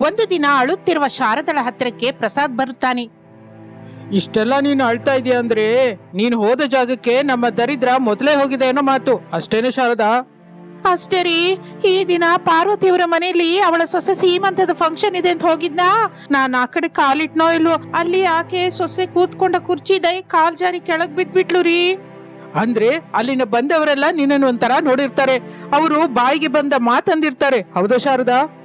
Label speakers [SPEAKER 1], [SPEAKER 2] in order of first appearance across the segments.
[SPEAKER 1] ಒಂದು ದಿನ ಅಳುತ್ತಿರುವ ಶಾರದಳ ಹತ್ತಿರಕ್ಕೆ ಪ್ರಸಾದ್ ಬರುತ್ತಾನೆ.
[SPEAKER 2] ಇಷ್ಟೆಲ್ಲ ನೀನು ಅಳ್ತಾ ಇದೀಯ ಅಂದ್ರೆ ನೀನು ಹೋದ ಜಾಗಕ್ಕೆ ನಮ್ಮ ದರಿದ್ರ ಮೊದಲೇ ಹೋಗಿದೆ ಅನ್ನೋ ಮಾತು. ಅಷ್ಟೇನೆ ಶಾರದಾ?
[SPEAKER 1] ಅಷ್ಟೇ ರೀ. ಈ ದಿನ ಪಾರ್ವತಿಯವರ ಮನೆಯಲ್ಲಿ ಅವಳ ಸೊಸೆ ಸೀಮಂತದ ಫಂಕ್ಷನ್ ಇದೆ ಅಂತ ಹೋಗಿದ್ನಾ? ನಾನ್ ಆ ಕಡೆ ಕಾಲಿಟ್ನೋ ಇಲ್ವೋ? ಅಲ್ಲಿ ಆಕೆ ಸೊಸೆ ಕೂತ್ಕೊಂಡ ಕುರ್ಚಿ ದೈ ಕಾಲ್ ಜಾರಿ ಕೆಳಗ್ ಬಿದ್ಬಿಟ್ಲು ರೀ.
[SPEAKER 2] ಅಂದ್ರೆ ಅಲ್ಲಿನ ಬಂದವರೆಲ್ಲ ನಿನ್ನನ್ನು ಒಂಥರ ನೋಡಿರ್ತಾರೆ. ಅವರು ಬಾಯಿಗೆ ಬಂದ ಮಾತಂದಿರ್ತಾರೆ. ಹೌದಾ ಶಾರದಾ?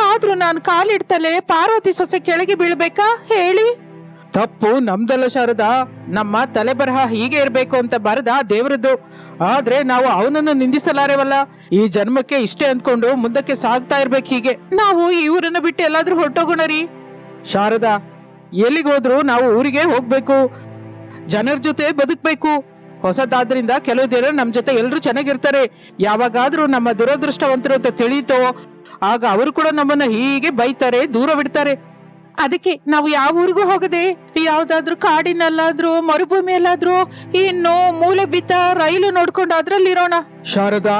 [SPEAKER 1] ಆದ್ರೂ ನಾನು ಕಾಲಿಡ್ತಲೆ ಪಾರ್ವತಿ ಸೊಸೆ ಕೆಳಗೆ ಬೀಳ್ಬೇಕಾ? ಹೇಳಿ.
[SPEAKER 2] ತಪ್ಪು ನಮ್ದಲ್ಲ ಶಾರದಾ. ನಮ್ಮ ತಲೆ ಬರಹ ಹೀಗೆ ಇರ್ಬೇಕು ಅಂತ ಬರದ ದೇವರದ್ದು ಆದ್ರೆ ನಾವು ಅವನನ್ನು ನಿಂದಿಸಲಾರೆವಲ್ಲ? ಈ ಜನ್ಮಕ್ಕೆ ಇಷ್ಟೇ ಅಂದ್ಕೊಂಡು ಮುಂದಕ್ಕೆ ಸಾಗ್ತಾ ಇರ್ಬೇಕು ಹೀಗೆ.
[SPEAKER 1] ನಾವು ಈ ಊರನ್ನ ಬಿಟ್ಟು ಎಲ್ಲಾದ್ರೂ ಹೊರಟೋಗೋಣ ರೀ.
[SPEAKER 2] ಶಾರದಾ ಎಲ್ಲಿಗೋದ್ರು ನಾವು ಊರಿಗೆ ಹೋಗ್ಬೇಕು. ಜನರ ಜೊತೆ ಬದುಕ್ಬೇಕು. ಹೊಸದಾದ್ರಿಂದ ಕೆಲವು ದಿನ ನಮ್ ಜೊತೆ ಎಲ್ರು ಚೆನ್ನಾಗಿರ್ತಾರೆ. ಯಾವಾಗಾದ್ರೂ ನಮ್ಮ ದುರದೃಷ್ಟವಂತರು ಅಂತ ತಿಳಿತೋ ಆಗ ಅವರು ಕೂಡ ನಮ್ಮನ್ನ ಹೀಗೆ ಬೈತಾರೆ, ದೂರ ಬಿಡ್ತಾರೆ.
[SPEAKER 1] ಅದಕ್ಕೆ ನಾವು ಯಾವ ಊರಿಗೂ ಹೋಗದೆ ಯಾವ್ದಾದ್ರು ಕಾಡಿನಲ್ಲಾದ್ರೂ, ಮರುಭೂಮಿಯಲ್ಲಾದ್ರೂ, ಇನ್ನು ಮೂಲೆ ಬಿದ್ದ ರೈಲು ನೋಡ್ಕೊಂಡು ಅದ್ರಲ್ಲಿರೋಣ.
[SPEAKER 2] ಶಾರದಾ,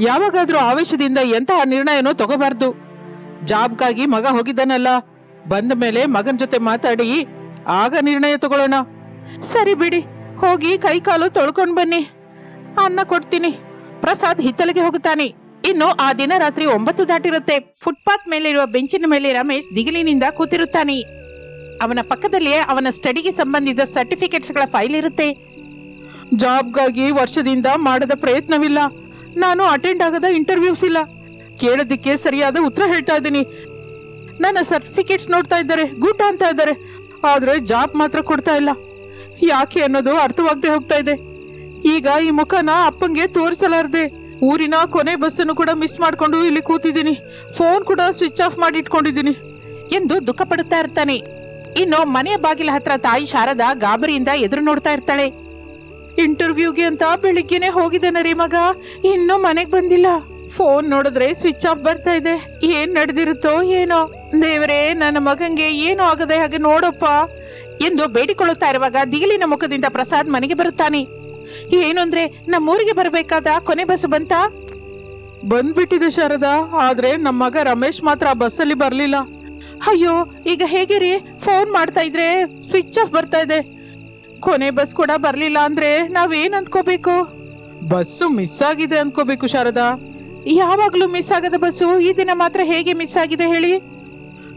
[SPEAKER 2] ಯಾವಾಗಾದ್ರೂ ಆವೇಶದಿಂದ ಎಂತಹ ನಿರ್ಣಯನೂ ತಗೋಬಾರ್ದು. ಜಾಬ್ಗಾಗಿ ಮಗ ಹೋಗಿದ್ದಾನಲ್ಲ, ಬಂದ ಮೇಲೆ ಮಗನ ಜೊತೆ ಮಾತಾಡಿ, ಆಗ ನಿರ್ಣಯ ತಗೊಳ್ಳೋಣ.
[SPEAKER 1] ಸರಿ ಬಿಡಿ, ಹೋಗಿ ಕೈ ಕಾಲು ತೊಳ್ಕೊಂಡ್ ಬನ್ನಿ. ಅನ್ನ ಕೊಡ್ತೀನಿ. ಪ್ರಸಾದ್ ಹಿತ್ತಲಿಗೆ ಹೋಗುತ್ತಾನೆ. ಇನ್ನು ಆ ದಿನ ರಾತ್ರಿ ಒಂಬತ್ತು ದಾಟಿರುತ್ತೆ. ಫುಟ್ಪಾತ್ ಮೇಲಿರುವ ಬೆಂಚಿನ ಮೇಲೆ ರಮೇಶ್ ದಿಗಿಲಿನಿಂದ ಕೂತಿರುತ್ತಾನೆ. ಅವನ ಪಕ್ಕದಲ್ಲಿಯೇ ಅವನ ಸ್ಟಡಿಗೆ ಸಂಬಂಧಿಸಿದ ಸರ್ಟಿಫಿಕೇಟ್ಸ್ಗಳ ಫೈಲ್ ಇರುತ್ತೆ.
[SPEAKER 2] ಜಾಬ್ಗಾಗಿ ವರ್ಷದಿಂದ ಮಾಡದ ಪ್ರಯತ್ನವಿಲ್ಲ. ನಾನು ಅಟೆಂಡ್ ಆಗದ ಇಂಟರ್ವ್ಯೂಸ್ ಇಲ್ಲ. ಕೇಳೋದಕ್ಕೆ ಸರಿಯಾದ ಉತ್ತರ ಹೇಳ್ತಾ ಇದ್ದೀನಿ. ನನ್ನ ಸರ್ಟಿಫಿಕೇಟ್ಸ್ ನೋಡ್ತಾ ಇದ್ದಾರೆ, ಗುಡ್ ಅಂತ ಇದ್ದಾರೆ. ಆದರೆ ಜಾಬ್ ಮಾತ್ರ ಕೊಡ್ತಾ ಇಲ್ಲ. ಯಾಕೆ ಅನ್ನೋದು ಅರ್ಥವಾಗದೆ ಹೋಗ್ತಾ ಇದೆ. ಈಗ ಈ ಮುಖನ ಅಪ್ಪಂಗೆ ತೋರಿಸಲಾರ್ದೆ. ಊರಿನ ಕೊನೆ ಬಸ್ಸನ್ನು ಕೂಡ ಮಿಸ್ ಮಾಡ್ಕೊಂಡು ಇಲ್ಲಿ ಕೂತಿದ್ದೀನಿ. ಫೋನ್ ಕೂಡ ಸ್ವಿಚ್ ಆಫ್ ಮಾಡಿ ಇಟ್ಕೊಂಡಿದ್ದೀನಿ.
[SPEAKER 1] ಎಂದು ದುಃಖ ಪಡುತ್ತಾ ಇರ್ತಾನೆ. ಇನ್ನು ಮನೆಯ ಬಾಗಿಲ ಹತ್ರ ತಾಯಿ ಶಾರದಾ ಗಾಬರಿಯಿಂದ ಎದುರು ನೋಡ್ತಾ ಇರ್ತಾಳೆ.
[SPEAKER 2] ಇಂಟರ್ವ್ಯೂಗೆ ಅಂತ ಬೆಳಿಗ್ಗೆನೆ ಹೋಗಿದ್ದಾನೆ ರೀ ಮಗ. ಇನ್ನೂ ಮನೆಗೆ ಬಂದಿಲ್ಲ. ಫೋನ್ ನೋಡಿದ್ರೆ ಸ್ವಿಚ್ ಆಫ್ ಬರ್ತಾ ಇದೆ. ಏನ್ ನಡೆದಿರುತ್ತೋ ಏನೋ. ದೇವರೇ, ನನ್ನ ಮಗಂಗೆ ಏನೂ ಆಗದೆ ಹಾಗೆ ನೋಡಪ್ಪ.
[SPEAKER 1] ಎಂದು ಬೇಡಿಕೊಳ್ಳುತ್ತಾ ಇರುವಾಗ ದಿಗಿಲಿನ ಮುಖದಿಂದ ಪ್ರಸಾದ್ ಮನೆಗೆ ಬರುತ್ತಾನೆ. ಏನು ಅಂದ್ರೆ ನಮ್ಮೂರಿಗೆ ಬರಬೇಕಾದ ಕೊನೆ ಬಸ್ ಬಂತಾ?
[SPEAKER 2] ಬಂದ್ಬಿಟ್ಟಿದೆ ಶಾರದಾ ಆದ್ರೆ ನಮ್ಮ ಮಗ ರಮೇಶ್ ಮಾತ್ರ ಆ ಬಸ್ಸಲ್ಲಿ ಬರಲಿಲ್ಲ.
[SPEAKER 1] ಅಯ್ಯೋ ಈಗ ಹೇಗೆ ರೀ? ಫೋನ್ ಮಾಡ್ತಾ ಇದ್ರೆ ಸ್ವಿಚ್ ಆಫ್ ಬರ್ತಾ ಇದೆ.
[SPEAKER 2] ಕೊನೆ ಬಸ್ ಕೂಡ ಬರಲಿಲ್ಲ ಅಂದ್ರೆ ನಾವೇನ್ ಅಂದ್ಕೋಬೇಕು? ಬಸ್ಸು ಮಿಸ್ ಆಗಿದೆ ಅನ್ಕೋಬೇಕು ಶಾರದಾ.
[SPEAKER 1] ಯಾವಾಗ್ಲೂ ಮಿಸ್ ಆಗದ ಬಸ್ಸು ಈ ದಿನ ಮಾತ್ರ ಹೇಗೆ ಮಿಸ್ ಆಗಿದೆ ಹೇಳಿ?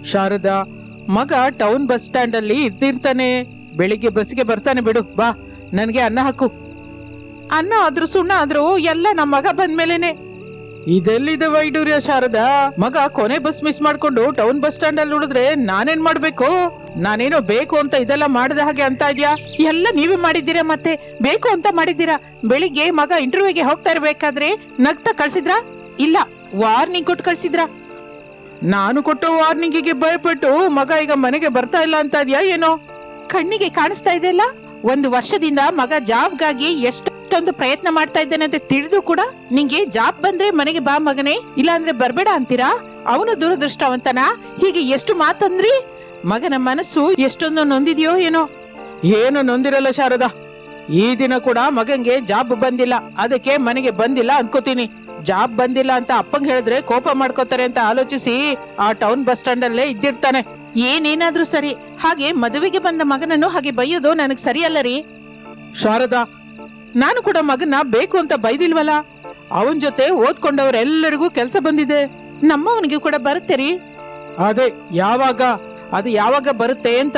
[SPEAKER 2] ಶಾರದಾ ಮಗ ಟೌನ್ ಬಸ್ ಸ್ಟ್ಯಾಂಡ್ ಅಲ್ಲಿ ಇದ್ದಿರ್ತಾನೆ. ಬೆಳಿಗ್ಗೆ ಬಸ್ಗೆ ಬರ್ತಾನೆ ಬಿಡು ಬಾ. ನನಗೆ ಅನ್ನ ಹಾಕು.
[SPEAKER 1] ಅನ್ನ ಆದ್ರೂ ಸುಣ್ಣ ಆದ್ರೂ ಎಲ್ಲ ನಮ್ಮ ಮಗ ಬಂದ್ಮೇಲೆನೆ.
[SPEAKER 2] ಇದೆಲ್ಲಿದೆ ವೈಡೂರ್ಯ ಶಾರದ? ಮಗ ಕೊನೆ ಬಸ್ ಮಿಸ್ ಮಾಡ್ಕೊಂಡು ಟೌನ್ ಬಸ್ ಸ್ಟ್ಯಾಂಡ್ ಅಲ್ಲಿ ನೋಡಿದ್ರೆ ನಾನೇನ್ ಮಾಡ್ಬೇಕು? ನಾನೇನೋ ಬೇಕು ಅಂತ ಇದೆಲ್ಲ ಮಾಡದ ಹಾಗೆ ಅಂತ ಇದ್ಯಾ?
[SPEAKER 1] ಎಲ್ಲ ನೀವೇ ಮಾಡಿದ್ದೀರಾ ಮತ್ತೆ? ಬೇಕು ಅಂತ ಮಾಡಿದ್ದೀರಾ? ಬೆಳಿಗ್ಗೆ ಮಗ ಇಂಟರ್ವ್ಯೂಗೆ ಹೋಗ್ತಾ ಇರ್ಬೇಕಾದ್ರೆ ನಗ್ತಾ ಕಳ್ಸಿದ್ರಾ? ಇಲ್ಲ ವಾರ್ನಿಂಗ್ ಕೊಟ್ಟು ಕಳ್ಸಿದ್ರಾ?
[SPEAKER 2] ನಾನು ಕೊಟ್ಟು ವಾರ್ನಿಂಗಿಗೆ ಭಯಪಟ್ಟು ಮಗ ಈಗ ಮನೆಗೆ ಬರ್ತಾ ಇಲ್ಲ ಅಂತ ಇದ್ಯಾ ಏನೋ?
[SPEAKER 1] ಕಣ್ಣಿಗೆ ಕಾಣಿಸ್ತಾ ಇದೆಯಲ್ಲ? ಒಂದು ವರ್ಷದಿಂದ ಮಗ ಜಾಬ್ಗಾಗಿ ಎಷ್ಟೊಂದು ಪ್ರಯತ್ನ ಮಾಡ್ತಾ ಇದ್ದೇನೆ ಅಂತ ತಿಳಿದು ಕೂಡ ನಿಂಗೆ ಜಾಬ್ ಬಂದ್ರೆ ಮನೆಗೆ ಬಾ ಮಗನೇ ಇಲ್ಲಾಂದ್ರೆ ಬರ್ಬೇಡ ಅಂತೀರಾ? ಅವನು ದುರದೃಷ್ಟವಂತನ? ಹೀಗೆ ಎಷ್ಟು ಮಾತಂದ್ರಿ? ಮಗನ ಮನಸ್ಸು ಎಷ್ಟೊಂದು ನೊಂದಿದೆಯೋ ಏನೋ?
[SPEAKER 2] ಏನು ನೊಂದಿರಲ್ಲ ಶಾರದ. ಈ ದಿನ ಕೂಡ ಮಗನ್ಗೆ ಜಾಬ್ ಬಂದಿಲ್ಲ. ಅದಕ್ಕೆ ಮನೆಗೆ ಬಂದಿಲ್ಲ ಅನ್ಕೋತೀನಿ. ಜಾಬ್ ಬಂದಿಲ್ಲ ಅಂತ ಅಪ್ಪಂಗ್ ಹೇಳಿದ್ರೆ ಕೋಪ ಮಾಡ್ಕೋತಾರೆ ಅಂತ ಆಲೋಚಿಸಿ ಆ ಟೌನ್ ಬಸ್ ಸ್ಟ್ಯಾಂಡ್ ಅಲ್ಲೇ ಇದ್ದಿರ್ತಾನೆ.
[SPEAKER 1] ಏನೇನಾದ್ರೂ ಸರಿ. ಹಾಗೆ ಮದುವೆಗೆ ಬಂದ ಮಗನನ್ನು ಹಾಗೆ ಬೈಯೋದು ನನಗ್ ಸರಿಯಲ್ಲ ರೀ.
[SPEAKER 2] ಶಾರದಾ ನಾನು ಕೂಡ ಮಗನ ಬೇಕು ಅಂತ ಬೈದಿಲ್ವಲ್ಲ ಅವನ್ ಜೊತೆ ಓದ್ಕೊಂಡವರೆಲ್ಲರಿಗೂ ಕೆಲಸ ಬಂದಿದೆ.
[SPEAKER 1] ನಮ್ಮವನಿಗೆ ಕೂಡ ಬರುತ್ತೆ ರೀ
[SPEAKER 2] ಅದೇ ಯಾವಾಗ? ಅದು ಯಾವಾಗ ಬರುತ್ತೆ ಅಂತ?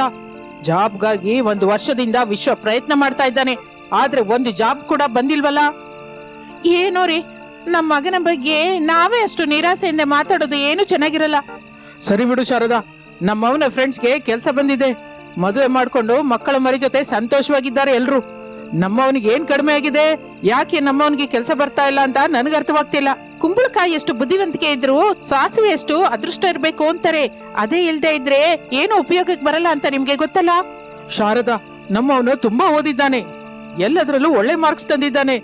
[SPEAKER 2] ಜಾಬ್ಗಾಗಿ ಒಂದು ವರ್ಷದಿಂದ ವಿಶ್ವ ಪ್ರಯತ್ನ ಮಾಡ್ತಾ ಇದ್ದಾನೆ. ಆದ್ರೆ ಒಂದು ಜಾಬ್ ಕೂಡ ಬಂದಿಲ್ವಲ್ಲ
[SPEAKER 1] ಏನೋ ರೀ ನಮ್ಮ ಮಗನ ಬಗ್ಗೆ ನಾವೇ ಅಷ್ಟು ನಿರಾಸೆಯಿಂದ ಮಾತಾಡೋದು ಏನು ಚೆನ್ನಾಗಿರಲ್ಲ.
[SPEAKER 2] ಸರಿ ಬಿಡು ಶಾರದಾ ನಮ್ಮವನ ಫ್ರೆಂಡ್ಸ್ಗೆ ಕೆಲಸ ಬಂದಿದೆ. ಮದುವೆ ಮಾಡ್ಕೊಂಡು ಮಕ್ಕಳ ಮರಿ ಜೊತೆ ಸಂತೋಷವಾಗಿದ್ದಾರೆ ಎಲ್ರು. ನಮ್ಮವನಿಗೆ ಏನ್ ಕಡಿಮೆ ಆಗಿದೆ? ಯಾಕೆ ನಮ್ಮವನಿಗೆ ಕೆಲಸ ಬರ್ತಾ ಇಲ್ಲ ಅಂತ ನನಗೆ ಅರ್ಥವಾಗ್ತಿಲ್ಲ.
[SPEAKER 1] ಕುಂಬಳಕಾಯಿ ಎಷ್ಟು ಬುದ್ಧಿವಂತಿಕೆ ಇದ್ರು ಸಾಸಿವೆ ಎಷ್ಟು ಅದೃಷ್ಟ ಇರ್ಬೇಕು ಅಂತಾರೆ. ಅದೇ ಇಲ್ದೇ ಇದ್ರೆ ಏನು ಉಪಯೋಗಕ್ಕೆ ಬರಲ್ಲ ಅಂತ ನಿಮ್ಗೆ ಗೊತ್ತಲ್ಲ?
[SPEAKER 2] ಶಾರದಾ, ನಮ್ಮವನು ತುಂಬಾ ಓದಿದ್ದಾನೆ. ಎಲ್ಲದರಲ್ಲೂ ಒಳ್ಳೆ ಮಾರ್ಕ್ಸ್ ತಂದಿದ್ದಾನೆ.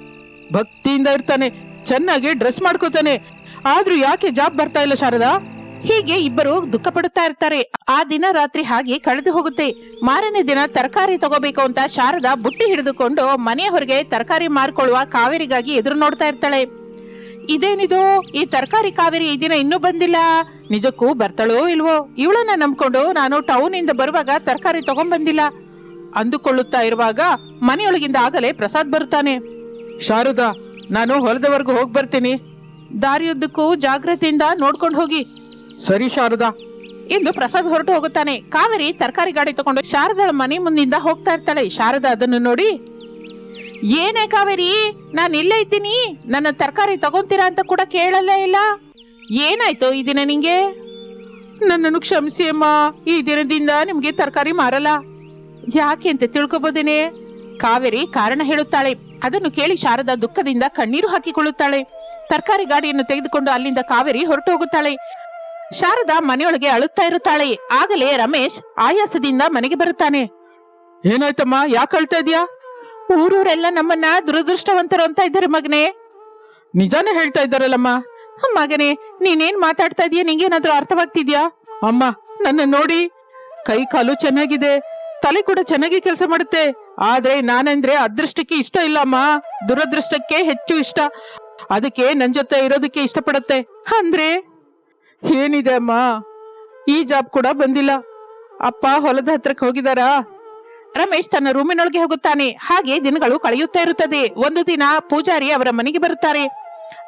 [SPEAKER 2] ಭಕ್ತಿಯಿಂದ ಇರ್ತಾನೆ. ಚೆನ್ನಾಗಿ ಡ್ರೆಸ್ ಮಾಡ್ಕೋತಾನೆ. ಆದ್ರೂ ಯಾಕೆ ಜಾಬ್ ಬರ್ತಾ ಇಲ್ಲ ಶಾರದಾ?
[SPEAKER 1] ಹೀಗೆ ಇಬ್ಬರು ದುಃಖ ಪಡುತ್ತಾ ಇರ್ತಾರೆ. ಆ ದಿನ ರಾತ್ರಿ ಹಾಗೆ ಕಳೆದು ಹೋಗುತ್ತೆ. ಮಾರನೇ ದಿನ ತರಕಾರಿ ತಗೋಬೇಕು ಅಂತ ಶಾರದಾ ಬುಟ್ಟಿ ಹಿಡಿದುಕೊಂಡು ಮನೆಯ ಹೊರಗೆ ತರಕಾರಿ ಮಾರ್ಕೊಳ್ಳುವ ಕಾವೇರಿಗಾಗಿ ಎದುರು ನೋಡ್ತಾ ಇರ್ತಾಳೆ. ಇದೇನಿದು? ಈ ತರಕಾರಿ ಕಾವೇರಿ ಈ ದಿನ ಇನ್ನೂ ಬಂದಿಲ್ಲ. ನಿಜಕ್ಕೂ ಬರ್ತಾಳೋ ಇಲ್ವೋ? ಇವಳನ್ನ ನಂಬ್ಕೊಂಡು ನಾನು ಟೌನ್ ಇಂದ ಬರುವಾಗ ತರಕಾರಿ ತಗೊಂಡ್ಬಂದಿಲ್ಲ ಅಂದುಕೊಳ್ಳುತ್ತಾ ಇರುವಾಗ ಮನೆಯೊಳಗಿಂದ ಆಗಲೇ ಪ್ರಸಾದ್ ಬರುತ್ತಾನೆ.
[SPEAKER 2] ಶಾರದಾ, ನಾನು ಹೊಲದವರೆಗೂ ಹೋಗಿ ಬರ್ತೀನಿ
[SPEAKER 1] ದಾರಿಯುದ್ದಕ್ಕೂ ಜಾಗ್ರತೆಯಿಂದ ನೋಡ್ಕೊಂಡು ಹೋಗಿ.
[SPEAKER 2] ಸರಿ ಶಾರದಾ.
[SPEAKER 1] ಎಂದು ಪ್ರಸಾದ್ ಹೊರಟು ಹೋಗುತ್ತಾನೆ. ಕಾವೇರಿ ತರಕಾರಿ ಗಾಡಿ ತಗೊಂಡು ಶಾರದಾಳ ಮನೆ ಮುಂದಿಂದ ಹೋಗ್ತಾ ಇರ್ತಾಳೆ. ಶಾರದಾ ಅದನ್ನು ನೋಡಿ, ಏನೇ ಕಾವೇರಿ, ನಾನು ಇಲ್ಲೇ ಇದ್ದೀನಿ. ನನ್ನ ತರಕಾರಿ ತಗೊಂತೀರಾ ಅಂತ ಕೂಡ ಕೇಳಲ್ಲೇ ಇಲ್ಲ. ಏನಾಯ್ತು ಈ ದಿನ ನಿಂಗೆ?
[SPEAKER 2] ನನ್ನನ್ನು ಕ್ಷಮಿಸಿ ಅಮ್ಮ.
[SPEAKER 1] ಈ ದಿನದಿಂದ ನಿಮಗೆ ತರಕಾರಿ ಮಾರಲ್ಲ. ಯಾಕೆ ಅಂತ ತಿಳ್ಕೊಬೋದೇನೆ? ಕಾವೇರಿ ಕಾರಣ ಹೇಳುತ್ತಾಳೆ. ಅದನ್ನು ಕೇಳಿ ಶಾರದಾ ದುಃಖದಿಂದ ಕಣ್ಣೀರು ಹಾಕಿಕೊಳ್ಳುತ್ತಾಳೆ. ತರಕಾರಿ ಗಾಡಿಯನ್ನು ತೆಗೆದುಕೊಂಡು ಅಲ್ಲಿಂದ ಕಾವೇರಿ ಹೊರಟು ಹೋಗುತ್ತಾಳೆ. ಶಾರದಾ ಮನೆಯೊಳಗೆ ಅಳುತ್ತಾ ಇರುತ್ತಾಳೆ. ಆಗಲೇ ರಮೇಶ್ ಆಯಾಸದಿಂದ ಮನೆಗೆ ಬರುತ್ತಾನೆ.
[SPEAKER 2] ಏನಾಯ್ತಮ್ಮ? ಯಾಕೆ ಅಳ್ತಾ ಇದೀಯಾ?
[SPEAKER 1] ಊರೂರೆಲ್ಲ ನಮ್ಮನ್ನ ದುರದೃಷ್ಟವಂತರು ಅಂತ ಇದ್ದಾರೆ ಮಗನೇ.
[SPEAKER 2] ನಿಜಾನೇ ಹೇಳ್ತಾ ಇದ್ದಾರಲ್ಲಮ್ಮ?
[SPEAKER 1] ಮಗನೇ ನೀನೇನ್ ಮಾತಾಡ್ತಾ ಇದೀಯ ನಿಂಗೇನಾದ್ರೂ ಅರ್ಥವಾಗ್ತಿದ್ಯಾ?
[SPEAKER 2] ಅಮ್ಮ ನನ್ನ ನೋಡಿ ಕೈ ಕಾಲು ಚೆನ್ನಾಗಿದೆ ತಲೆ ಕೂಡ ಚೆನ್ನಾಗಿ ಕೆಲಸ ಮಾಡುತ್ತೆ. ಆದ್ರೆ ನಾನಂದ್ರೆ ಅದೃಷ್ಟಕ್ಕೆ ಇಷ್ಟ ಇಲ್ಲ ಅಮ್ಮ. ದುರದೃಷ್ಟಕ್ಕೆ ಹೆಚ್ಚು ಇಷ್ಟ. ಅದಕ್ಕೆ ನನ್ ಜೊತೆ ಇರೋದಕ್ಕೆ ಇಷ್ಟಪಡುತ್ತೆ. ಅಂದ್ರೆ? ಏನಿದೆ ಅಮ್ಮ? ಈ ಜಾಬ್ ಕೂಡ ಬಂದಿಲ್ಲ. ಅಪ್ಪ ಹೊಲದ ಹತ್ರಕ್ಕೆ ಹೋಗಿದಾರಾ?
[SPEAKER 1] ರಮೇಶ್ ತನ್ನ ರೂಮಿನೊಳಗೆ ಹೋಗುತ್ತಾನೆ. ಹಾಗೆ ದಿನಗಳು ಕಳೆಯುತ್ತಾ ಇರುತ್ತದೆ. ಒಂದು ದಿನ ಪೂಜಾರಿ ಅವರ ಮನೆಗೆ ಬರುತ್ತಾರೆ.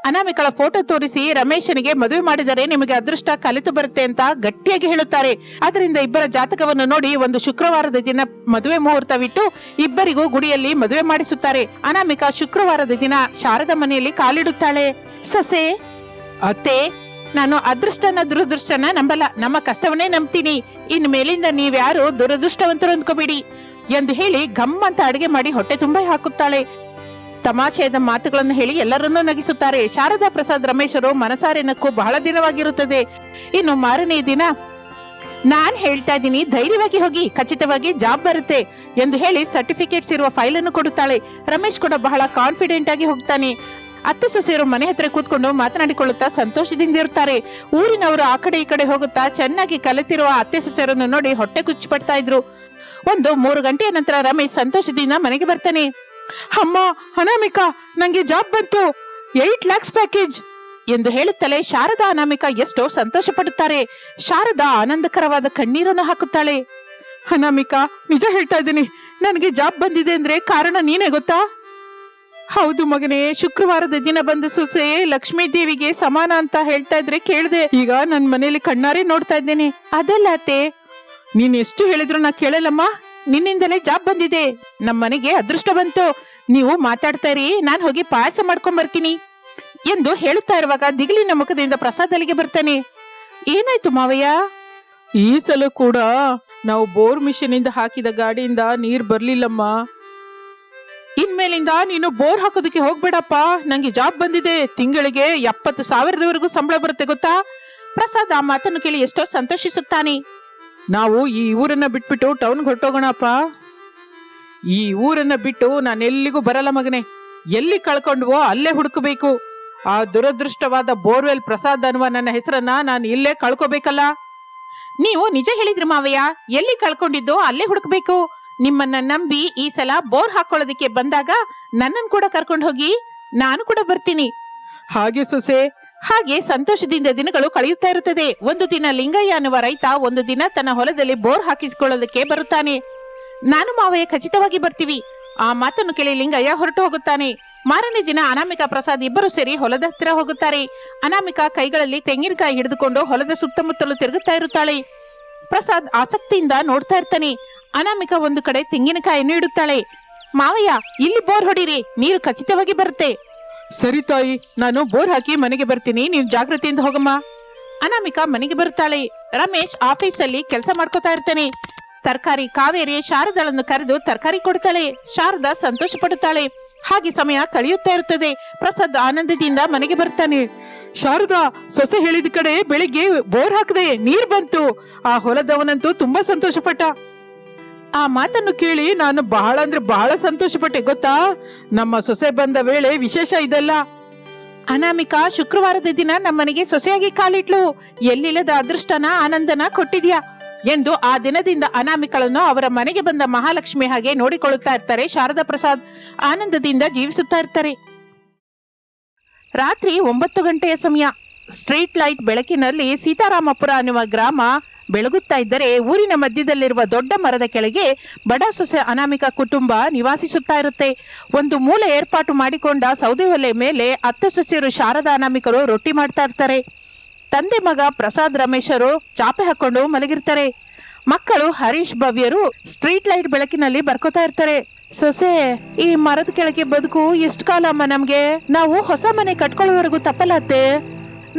[SPEAKER 1] ಅನಾಮಿಕಳ ಫೋಟೋ ತೋರಿಸಿ ರಮೇಶನಿಗೆ ಮದುವೆ ಮಾಡಿದರೆ ನಿಮಗೆ ಅದೃಷ್ಟ ಕಲಿತು ಬರುತ್ತೆ ಅಂತ ಗಟ್ಟಿಯಾಗಿ ಹೇಳುತ್ತಾರೆ. ಅದರಿಂದ ಇಬ್ಬರ ಜಾತಕವನ್ನು ನೋಡಿ ಒಂದು ಶುಕ್ರವಾರದ ದಿನ ಮದುವೆ ಮುಹೂರ್ತವಿಟ್ಟು ಇಬ್ಬರಿಗೂ ಗುಡಿಯಲ್ಲಿ ಮದುವೆ ಮಾಡಿಸುತ್ತಾರೆ. ಅನಾಮಿಕಾ ಶುಕ್ರವಾರದ ದಿನ ಶಾರದ ಮನೆಯಲ್ಲಿ ಕಾಲಿಡುತ್ತಾಳೆ. ಸೊಸೆ, ಅತ್ತೆ ನಾನು ಅದೃಷ್ಟನ ದುರದೃಷ್ಟನ ನಂಬಲ್ಲ. ನಮ್ಮ ಕಷ್ಟವನ್ನೇ ನಂಬ್ತೀನಿ. ಇನ್ ಮೇಲಿಂದ ನೀವ್ಯಾರು ದುರದೃಷ್ಟವಂತರು ಅಂದ್ಕೋಬೇಡಿ. ಎಂದು ಹೇಳಿ ಘಮ್ ಅಂತ ಅಡಿಗೆ ಮಾಡಿ ಹೊಟ್ಟೆ ತುಂಬ ಹಾಕುತ್ತಾಳೆ. ತಮಾಷೆಯದ ಮಾತುಗಳನ್ನು ಹೇಳಿ ಎಲ್ಲರನ್ನೂ ನಗಿಸುತ್ತಾರೆ. ಶಾರದಾ ಪ್ರಸಾದ್ ರಮೇಶರು ಮನಸಾರೆ ನಕ್ಕು ಬಹಳ ದಿನವಾಗಿರುತ್ತದೆ. ಇನ್ನು ಮಾರನೇ ದಿನ ನಾನ್ ಹೇಳ್ತಾ ಇದ್ದೀನಿ, ಧೈರ್ಯವಾಗಿ ಹೋಗಿ, ಖಚಿತವಾಗಿ ಜಾಬ್ ಬರುತ್ತೆ ಎಂದು ಹೇಳಿ ಸರ್ಟಿಫಿಕೇಟ್ಸ್ ಇರುವ ಫೈಲ್ ಅನ್ನು ಕೊಡುತ್ತಾಳೆ. ರಮೇಶ್ ಕೂಡ ಬಹಳ ಕಾನ್ಫಿಡೆಂಟ್ ಆಗಿ ಹೋಗ್ತಾನೆ. ಅತ್ತೆ ಸೊಸೆಯರು ಮನೆ ಹತ್ರ ಕೂತ್ಕೊಂಡು ಮಾತನಾಡಿಕೊಳ್ಳುತ್ತಾ ಸಂತೋಷದಿಂದ ಇರ್ತಾರೆ ಊರಿನವರು ಆ ಕಡೆ ಈ ಕಡೆ ಹೋಗುತ್ತಾ ಚೆನ್ನಾಗಿ ಕಲಿತಿರುವ ಅತ್ತೆ ಸೊಸೆಯರನ್ನು ನೋಡಿ ಹೊಟ್ಟೆ ಕುಚ್ಚು ಪಡ್ತಾ ಇದ್ರು. ಒಂದು ಮೂರು ಗಂಟೆಯ ನಂತರ ರಮೇಶ್ ಸಂತೋಷದಿಂದ ಮನೆಗೆ ಬರ್ತಾನೆ.
[SPEAKER 2] ಅಮ್ಮ, ಅನಾಮಿಕಾ, ನಂಗೆ ಜಾಬ್ ಬಂತು.
[SPEAKER 1] Eight lakhs package. ಎಂದು ಹೇಳುತ್ತಲೇ ಶಾರದಾ, ಅನಾಮಿಕಾ ಎಷ್ಟೋ ಸಂತೋಷ ಪಡುತ್ತಾರೆ. ಶಾರದಾ ಆನಂದಕರವಾದ ಕಣ್ಣೀರನ್ನು ಹಾಕುತ್ತಾಳೆ.
[SPEAKER 2] ಅನಾಮಿಕಾ, ನಿಜ ಹೇಳ್ತಾ ಇದ್ದೀನಿ. ನನಗೆ ಜಾಬ್ ಬಂದಿದೆ ಅಂದ್ರೆ ಕಾರಣ ನೀನೇ ಗೊತ್ತಾ? ಹೌದು ಮಗನೇ, ಶುಕ್ರವಾರದ ದಿನ ಬಂದ ಸೊಸೆ ಲಕ್ಷ್ಮೀ ದೇವಿಗೆ ಸಮಾನ ಅಂತ ಹೇಳ್ತಾ ಇದ್ರೆ ಕೇಳ್ದೆ, ಈಗ ನನ್ ಮನೇಲಿ ಕಣ್ಣಾರೆ ನೋಡ್ತಾ ಇದ್ದೇನೆ.
[SPEAKER 1] ಅದಲ್ಲ ಅತ್ತೆ,
[SPEAKER 2] ನೀನ್ ಎಷ್ಟು ಹೇಳಿದ್ರು ನಾ ಕೇಳಲ್ಲಮ್ಮ?
[SPEAKER 1] ನಿನ್ನಿಂದಲೇ ಜಾಬ್ ಬಂದಿದೆ. ನಮ್ಮ ಮನೆಗೆ ಅದೃಷ್ಟ ಬಂತು. ನೀವು ಮಾತಾಡ್ತಾ ಇರಿ, ನಾನು ಹೋಗಿ ಪಾಯಸ ಮಾಡ್ಕೊಂಡ್ ಬರ್ತೀನಿ ಎಂದು ಹೇಳುತ್ತಾ ಇರುವಾಗ ದಿಗಿಲಿನ ಮುಖದಿಂದ ಪ್ರಸಾದ್ ಅಲ್ಲಿಗೆ ಬರ್ತಾನೆ. ಏನಾಯ್ತು ಮಾವಯ್ಯ?
[SPEAKER 2] ಈ ಸಲ ಕೂಡ ನಾವು ಬೋರ್ ಮಿಷನ್ ಇಂದ ಹಾಕಿದ ಗಾಡಿಯಿಂದ ನೀರ್ ಬರ್ಲಿಲ್ಲಮ್ಮ.
[SPEAKER 1] ಇನ್ಮೇಲಿಂದ ನೀನು ಬೋರ್ ಹಾಕೋದಕ್ಕೆ ಹೋಗ್ಬೇಡಪ್ಪ. ನಂಗೆ ಜಾಬ್ ಬಂದಿದೆ. ತಿಂಗಳಿಗೆ ಎಪ್ಪತ್ತು ಸಾವಿರದವರೆಗೂ ಸಂಬಳ ಬರುತ್ತೆ ಗೊತ್ತಾ? ಪ್ರಸಾದ್ ಆ ಮಾತನ್ನು ಕೇಳಿ ಎಷ್ಟೋ ಸಂತೋಷಿಸುತ್ತಾನೆ.
[SPEAKER 2] ನಾವು ಈ ಊರನ್ನ ಬಿಟ್ಬಿಟ್ಟು ಟೌನ್ ಹೊರಟೋಗೋಣಪ್ಪ. ಈ ಊರನ್ನ ಬಿಟ್ಟು ನಾನು ಎಲ್ಲಿಗೂ ಬರಲ್ಲ ಮಗನೆ. ಎಲ್ಲಿ ಕಳ್ಕೊಂಡ್ವೋ ಅಲ್ಲೇ ಹುಡುಕಬೇಕು. ಆ ದುರದೃಷ್ಟವಾದ ಬೋರ್ವೆಲ್ ಪ್ರಸಾದ್ ಅನ್ನುವ ನನ್ನ ಹೆಸರನ್ನ ನಾನು ಇಲ್ಲೇ ಕಳ್ಕೋಬೇಕಲ್ಲ?
[SPEAKER 1] ನೀವು ನಿಜ ಹೇಳಿದ್ರಿ ಮಾವಯ್ಯ. ಎಲ್ಲಿ ಕಳ್ಕೊಂಡಿದ್ದೋ ಅಲ್ಲೇ ಹುಡುಕ್ಬೇಕು. ನಿಮ್ಮನ್ನ ನಂಬಿ ಈ ಸಲ ಬೋರ್ ಹಾಕೊಳ್ಳೋದಕ್ಕೆ ಬಂದಾಗ ನನ್ನನ್ನು ಕೂಡ ಕರ್ಕೊಂಡು ಹೋಗಿ ನಾನು ಕೂಡ ಬರ್ತೀನಿ.
[SPEAKER 2] ಹಾಗೆ ಸೊಸೆ.
[SPEAKER 1] ಹಾಗೆ ಸಂತೋಷದಿಂದ ದಿನಗಳು ಕಳೆಯುತ್ತಾ ಇರುತ್ತದೆ. ಒಂದು ದಿನ ಲಿಂಗಯ್ಯ ಅನ್ನುವ ರೈತ ಒಂದು ದಿನ ತನ್ನ ಹೊಲದಲ್ಲಿ ಬೋರ್ ಹಾಕಿಸಿಕೊಳ್ಳೋದಕ್ಕೆ ಬರುತ್ತಾನೆ. ನಾನು ಮಾವಯ್ಯ ಖಚಿತವಾಗಿ ಬರ್ತೀವಿ. ಆ ಮಾತನ್ನು ಕೇಳಿ ಲಿಂಗಯ್ಯ ಹೊರಟು ಹೋಗುತ್ತಾನೆ. ಮಾರನೇ ದಿನ ಅನಾಮಿಕಾ ಪ್ರಸಾದ್ ಇಬ್ಬರು ಸೇರಿ ಹೊಲದ ಹತ್ತಿರ ಹೋಗುತ್ತಾರೆ. ಅನಾಮಿಕಾ ಕೈಗಳಲ್ಲಿ ತೆಂಗಿನಕಾಯಿ ಹಿಡಿದುಕೊಂಡು ಹೊಲದ ಸುತ್ತಮುತ್ತಲು ತಿರುಗುತ್ತಾ ಇರುತ್ತಾಳೆ. ಪ್ರಸಾದ್ ಆಸಕ್ತಿಯಿಂದ ನೋಡ್ತಾ ಇರ್ತಾನೆ. ಅನಾಮಿಕ ಒಂದು ಕಡೆ ತೆಂಗಿನಕಾಯಿಯನ್ನು ಇಡುತ್ತಾಳೆ ಮಾವಯ್ಯ, ಇಲ್ಲಿ ಬೋರ್ ಹೊಡಿರಿ, ನೀರು ಖಚಿತವಾಗಿ ಬರುತ್ತೆ.
[SPEAKER 2] ಸರಿ ತಾಯಿ, ನಾನು ಬೋರ್ ಹಾಕಿ ಮನೆಗೆ ಬರ್ತೀನಿ ನೀವು ಜಾಗೃತಿಯಿಂದ ಹೋಗಮ್ಮ.
[SPEAKER 1] ಅನಾಮಿಕಾ ಮನೆಗೆ ಬರುತ್ತಾಳೆ. ರಮೇಶ್ ಆಫೀಸಲ್ಲಿ ಕೆಲಸ ಮಾಡ್ಕೋತಾ ಇರ್ತಾನೆ. ತರಕಾರಿ ಕಾವೇರಿ ಶಾರದಳನ್ನು ಕರೆದು ತರಕಾರಿ ಕೊಡ್ತಾಳೆ ಶಾರದಾ ಸಂತೋಷ ಪಡುತ್ತಾಳೆ ಹಾಗೆ ಸಮಯ ಕಳೆಯುತ್ತಾ ಇರುತ್ತದೆ. ಪ್ರಸಾದ್ ಆನಂದದಿಂದ ಮನೆಗೆ ಬರ್ತಾನೆ
[SPEAKER 2] ಶಾರದಾ, ಸೊಸೆ ಹೇಳಿದ ಕಡೆ ಬೆಳಿಗ್ಗೆ ಬೋರ್ ಹಾಕದೆ. ನೀರ್ ಬಂತು. ಆ ಹೊಲದವನಂತೂ ತುಂಬಾ ಸಂತೋಷ ಪಟ್ಟ ಆ ಮಾತನ್ನು ಕೇಳಿ ನಾನು ಬಹಳ ಅಂದ್ರೆ ಬಹಳ ಸಂತೋಷ ಪಟ್ಟೆ ಗೊತ್ತಾ? ನಮ್ಮ ಸೊಸೆ ಬಂದ ವೇಳೆ ವಿಶೇಷ ಇದೆಲ್ಲ.
[SPEAKER 1] ಅನಾಮಿಕಾ ಶುಕ್ರವಾರದ ದಿನ ನಮ್ಮನೆಗೆ ಸೊಸೆಯಾಗಿ ಕಾಲಿಟ್ಲು. ಎಲ್ಲಿಲ್ಲದ ಅದೃಷ್ಟನ, ಆನಂದನ ಕೊಟ್ಟಿದ್ಯಾ? ಎಂದು ಆ ದಿನದಿಂದ ಅನಾಮಿಕಳನ್ನು ಅವರ ಮನೆಗೆ ಬಂದ ಮಹಾಲಕ್ಷ್ಮಿ ಹಾಗೆ ನೋಡಿಕೊಳ್ಳುತ್ತಾ ಇರ್ತಾರೆ. ಶಾರದಾ ಪ್ರಸಾದ್ ಆನಂದದಿಂದ ಜೀವಿಸುತ್ತಾ ಇರ್ತಾರೆ. ರಾತ್ರಿ ಒಂಬತ್ತು ಗಂಟೆಯ ಸಮಯ. ಸ್ಟ್ರೀಟ್ ಲೈಟ್ ಬೆಳಕಿನಲ್ಲಿ ಸೀತಾರಾಮಪುರ ಅನ್ನುವ ಗ್ರಾಮ ಬೆಳಗುತ್ತಾ ಇದ್ದರೆ ಊರಿನ ಮಧ್ಯದಲ್ಲಿರುವ ದೊಡ್ಡ ಮರದ ಕೆಳಗೆ ಬಡ ಸೊಸೆ ಅನಾಮಿಕ ಕುಟುಂಬ ನಿವಾಸಿಸುತ್ತಾ ಇರುತ್ತೆ. ಒಂದು ಮೂಲೆ ಏರ್ಪಾಟು ಮಾಡಿಕೊಂಡ ಸೌದೆ ಒಲೆ ಮೇಲೆ ಅತ್ತ ಸೊಸೆಯರು ಶಾರದಾ ಅನಾಮಿಕರು ರೊಟ್ಟಿ ಮಾಡ್ತಾ ಇರ್ತಾರೆ. ತಂದೆ ಮಗ ಪ್ರಸಾದ್ ರಮೇಶರು ಚಾಪೆ ಹಾಕೊಂಡು ಮಲಗಿರ್ತಾರೆ. ಮಕ್ಕಳು ಹರೀಶ್ ಭವ್ಯರು ಸ್ಟ್ರೀಟ್ ಲೈಟ್ ಬೆಳಕಿನಲ್ಲಿ ಬರ್ಕೋತಾ ಇರ್ತಾರೆ. ಸೊಸೆ, ಈ ಮರದ ಕೆಳಗೆ ಬದುಕು ಎಷ್ಟು ಕಾಲ ಅಮ್ಮ ನಮ್ಗೆ? ನಾವು ಹೊಸ ಮನೆ ಕಟ್ಕೊಳ್ಳೋವರೆಗೂ ತಪ್ಪಲತ್ತೆ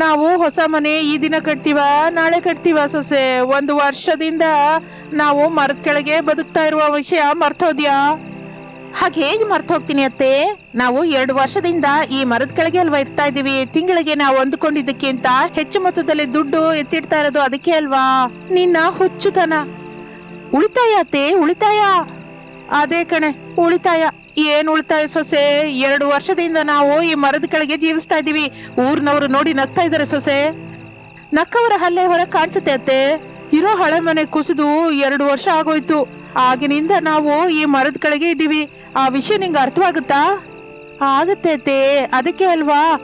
[SPEAKER 1] ನಾವು ಹೊಸ ಮನೆ ಈ ದಿನ ಕಟ್ತೀವ, ನಾಳೆ ಕಟ್ತೀವ ಸೊಸೆ? ಒಂದು ವರ್ಷದಿಂದ ನಾವು ಮರದ ಕೆಳಗೆ ಬದುಕ್ತಾ ಇರುವ ವಿಷಯ ಮರ್ತೋದ್ಯಾ? ಹಾಗೆ ಹೇಗೆ ಮರ್ತು ಹೋಗ್ತೀನಿ ಅತ್ತೆ. ನಾವು ಎರಡು ವರ್ಷದಿಂದ ಈ ಮರದ ಕೆಳಗೆ ಅಲ್ವಾ ಇರ್ತಾ ಇದೀವಿ ತಿಂಗಳಿಗೆ ನಾವು ಅಂದುಕೊಂಡಿದ್ದಕ್ಕಿಂತ ಹೆಚ್ಚು ಮೊತ್ತದಲ್ಲಿ ದುಡ್ಡು ಎತ್ತಿಡ್ತಾ ಇರೋದು ಅದಕ್ಕೆ ಅಲ್ವಾ? ನಿನ್ನ ಹುಚ್ಚುತನ. ಉಳಿತಾಯ ಅತ್ತೆ, ಉಳಿತಾಯ. ಅದೇ ಕಣೆ, ಉಳಿತಾಯ. ಏನ್ ಉಳಿತಾಯ ಸೊಸೆ? ಎರಡು ವರ್ಷದಿಂದ ನಾವು ಈ ಮರದ ಕೆಳಗೆ ಜೀವಿಸ್ತಾ ಇದೀವಿ ಊರ್ನವರು ನೋಡಿ ನಗ್ತಾ ಇದಾರೆ ಸೊಸೆ. ನಕ್ಕವರ ಹಲ್ಲೆ ಹೊರ ಕಾಣಿಸುತ್ತೆ ಅತ್ತೆ. ಇರೋ ಹಳೆ ಮನೆ ಕುಸಿದು ಎರಡು ವರ್ಷ ಆಗೋಯ್ತು. ಆಗಿನಿಂದ ನಾವು ಈ ಮರದ ಕೆಳಗೆ ಇದ್ದೀವಿ. ಆ ವಿಷಯ ನಿಂಗೆ ಅರ್ಥವಾಗುತ್ತಾ? ಆಗತ್ತೆ ಅದಕ್ಕೆ ಅಲ್ವಾ?